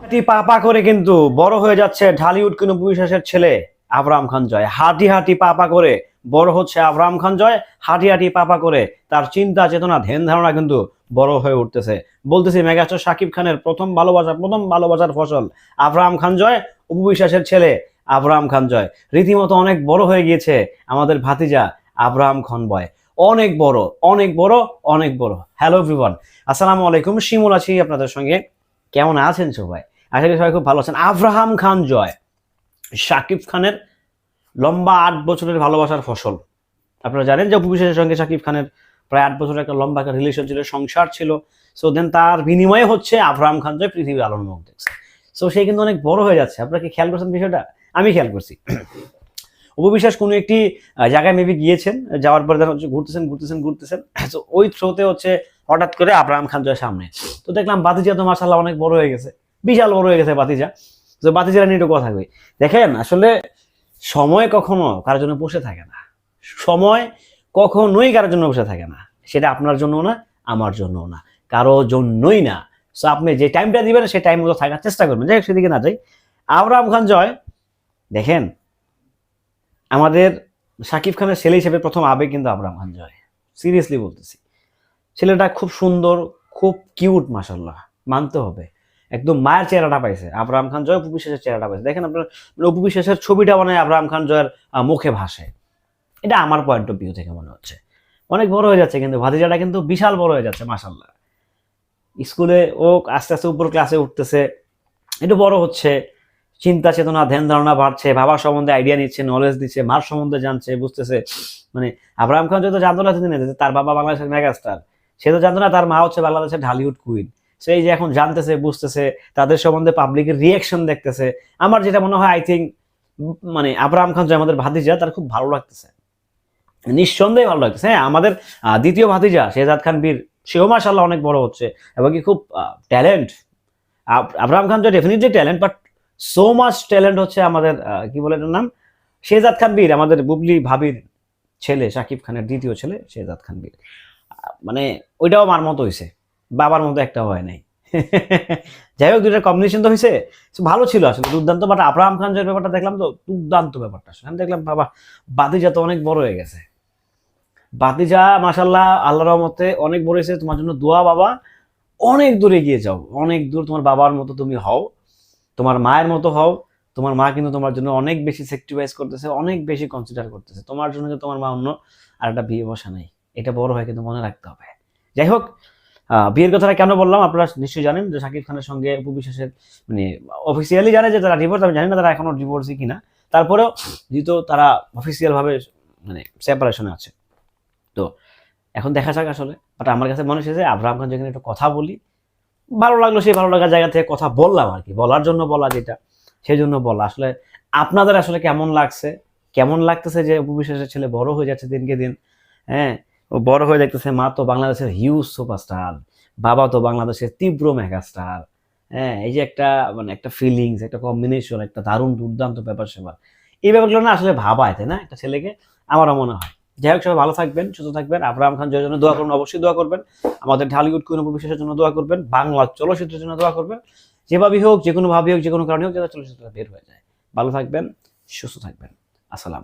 হাঁটি পা পা করে কিন্তু বড় হয়ে যাচ্ছে ঢালিউড বিশ্বাসের ছেলে খান জয়। হাঁটি হাঁটি পা পা করে বড় হচ্ছে খান জয়। হাঁটি হাঁটি পা পা করে তার চিন্তা চেতনা ধ্যান ধারণা কিন্তু বড় হয়ে উঠতেছে। বলতেছি মেগাস্টার শাকিব খানের প্রথম ভালোবাসা প্রথম ভালোবাসার ফসল আবরাম খান জয় উপবিশ্বাসের ছেলে আবরাম খান জয়। রীতিমতো অনেক বড় হয়ে গিয়েছে আমাদের ভাতিজা আবরাম খান বয়। অনেক বড় অনেক বড় অনেক বড়। হ্যালো এভরিওয়ান আসসালামু আলাইকুম। শিমুল আছি আপনাদের সঙ্গে। কেমন আছেন সবাই? আশা করি সবাই খুব ভালো আছেন। আব্রাহাম খান জয়, শাকিব খানের লম্বা আট বছরের ভালোবাসার ফসল। আপনারা জানেন যে উপবিশ্বাসের সঙ্গে শাকিব খানের প্রায় আট বছরের একটা লম্বা একটা রিলেশন ছিল, সংসার ছিল। সো দেন তার বিনিময়ে হচ্ছে আব্রাহাম খান জয় পৃথিবীর আলোর মুখ দেখছে। সো সে কিন্তু অনেক বড় হয়ে যাচ্ছে। আপনারা কি খেয়াল করছেন বিষয়টা? আমি খেয়াল করছি। উপবিশ্বাস কোনো একটি জায়গায় মেবি গিয়েছেন, যাওয়ার পরে দেখা হচ্ছে ঘুরতেছেন ঘুরতেছেন ঘুরতেছেন, তো ওই থ্রোতে হচ্ছে হঠাৎ করে আব্রাহাম খান জয় সামনে। তো দেখলাম বাতিজা তো মাসাল্লাহ অনেক বড় হয়ে গেছে, বিশাল বড় হয়ে গেছে বাতিজা। তো বাতিজারা নিয়ে একটু কথা কই। দেখেন, আসলে সময় কখনো কারোর জন্য বসে থাকে না। সময় কখনোই কারোর জন্য বসে থাকে না। সেটা আপনার জন্য না, আমার জন্য না, কারও জন্যই না। সো আপনি যে টাইমটা দিবেন সেই টাইম মতো থাকার চেষ্টা করবেন। যাই সেদিকে না যাই। আবরাম খান জয়, দেখেন আমাদের শাকিব খানের ছেলে হিসেবে প্রথম আবেগ কিন্তু আবরাম খান জয়। সিরিয়াসলি বলতেছি। ছেলেটা খুব সুন্দর, খুব কিউট মাসাল্লাহ মানতে হবে। একদম মায়ের চেহারাটা পাইছে। আবরাম খান জয় উপবিশ্বাসের চেহারাটা পাইছে। দেখেন আপনার উপবিশ্বাসের ছবিটা মানে আবরাম খান জয়ের মুখে ভাসে। এটা আমার পয়েন্ট অফ ভিউ থেকে মনে হচ্ছে। অনেক বড় হয়ে যাচ্ছে কিন্তু, ভাতিজাটা কিন্তু বিশাল বড় হয়ে যাচ্ছে মাসাল্লাহ স্কুলে ও আস্তে আস্তে উপর ক্লাসে উঠতেছে। একটু বড় হচ্ছে। চিন্তা চেতনা, ধ্যান ধারণা বাড়ছে বাবার সম্বন্ধে আইডিয়া নিচ্ছে নলেজ দিচ্ছে, মার সম্বন্ধে জানছে, বুঝতেছে। মানে আব্রাহাম খান যত জানতো না সেদিন তার বাবা বাংলাদেশের মেগাস্টার সে তো জানতো না তার মা হচ্ছে বাংলাদেশের ঢালিউড কুইন সেই যে এখন জানতেছে, বুঝতেছে, তাদের সম্বন্ধে পাবলিকের রিয়াকশন দেখতেছে। আমার যেটা মনে হয় আই থিঙ্ক মানে আব্রাহাম খান যে আমাদের ভাতিজা, তার খুব ভালো লাগতেছে। নিঃসন্দেহে ভালো লাগতেছে। হ্যাঁ আমাদের দ্বিতীয় ভাতিজা, শেহজাদ খান বীর, সেও মাসাল্লাহ অনেক বড় হচ্ছে এবং কি খুব ট্যালেন্ট আব্রাহাম খান যে definitely talent but so much talent হচ্ছে আমাদের কি বলে এটার নাম? শেহজাদ খান বীর, আমাদের বুবলি ভাবির ছেলে, শাকিব খানের দ্বিতীয় ছেলে শেজাদ খান বীর। মানে ওইটাও আমার মতো হয়েছে বাবার মতো একটা হয় নাই। যাই হোক, দুইটার কম্বিনেশন তো হয়েছে ভালো ছিল আসলে, দুর্দান্ত বাট আব্রাহাম খান যে ব্যাপারটা দেখলাম তো, দুর্দান্ত ব্যাপারটা আমি দেখলাম, বাবা বাতিজা তো অনেক বড় হয়ে গেছে। বাতিজা মাসাল্লাহ আল্লাহ রহমতে অনেক বড় হয়েছে তোমার জন্য দোয়া, বাবা। অনেক দূরে গিয়ে যাও, অনেক দূর তোমার বাবার মতো তুমি হও। তোমার মায়ের মতো হও, তোমার মা কিন্তু তোমার জন্য অনেক বেশি সেক্রিফাইস করতেছে, অনেক বেশি কনসিডার করতেছে। তোমার জন্য কিন্তু তোমার মা অন্য আর একটা বিয়ে বসা নেই। এটা বড় হয় কিন্তু মনে রাখতে হবে। যাই হোক বিয়ের কথাটা কেন বললাম আপনারা নিশ্চয়ই জানেন যে শাকিব খানের সঙ্গে উপবিশ্বাসের মানে অফিসিয়ালি জানে যে তারা ডিভোর্স আমি জানি না তারা এখনও ডিভোর্সই কিনা। তারপরেও যেহেতু তারা অফিসিয়াল ভাবে মানে সেপারেশনে আছে। তো এখন দেখা যাক আসলে। বাট আমার কাছে মনে হচ্ছে যে আব্রাহাম খান যেখানে একটু কথা বলি ভালো লাগল সেই ভালো লাগার জায়গা থেকে কথা বললাম আর কি। বলার জন্য বলা যেটা, সেই জন্য বলা। আসলে আপনাদের আসলে কেমন লাগছে? কেমন লাগতেছে যে উপবিশ্বাসের ছেলে বড় হয়ে যাচ্ছে দিনকে দিন? হ্যাঁ বড় হয়ে দেখতেছে, মা তো বাংলাদেশের হিউজ সুপারস্টার বাবা তো বাংলাদেশের তীব্র মেগাস্টার হ্যাঁ এই যে একটা মানে একটা ফিলিংস একটা কম্বিনেশন একটা দারুণ দুর্দান্ত ব্যাপার সেবার এই ব্যাপারগুলো না আসলে ভাবায়, তাই না? একটা ছেলেকে আমারও মনে হয়। যাই হোক, সবাই ভালো থাকবেন, সুস্থ থাকবেন। আব্রাহাম খান জয়ের জন্য দোয়া করবেন অবশ্যই দোয়া করবেন। আমাদের ঢালিউড কোনো বিশেষের জন্য দোয়া করবেন। বাংলা চলচ্চিত্রের জন্য দোয়া করবেন। যেভাবেই হোক যে কোনোভাবেই হোক যে কোনো কারণে হোক যাতে চলচ্চিত্রটা বের হয়ে যায়। ভালো থাকবেন, সুস্থ থাকবেন। আসসালাম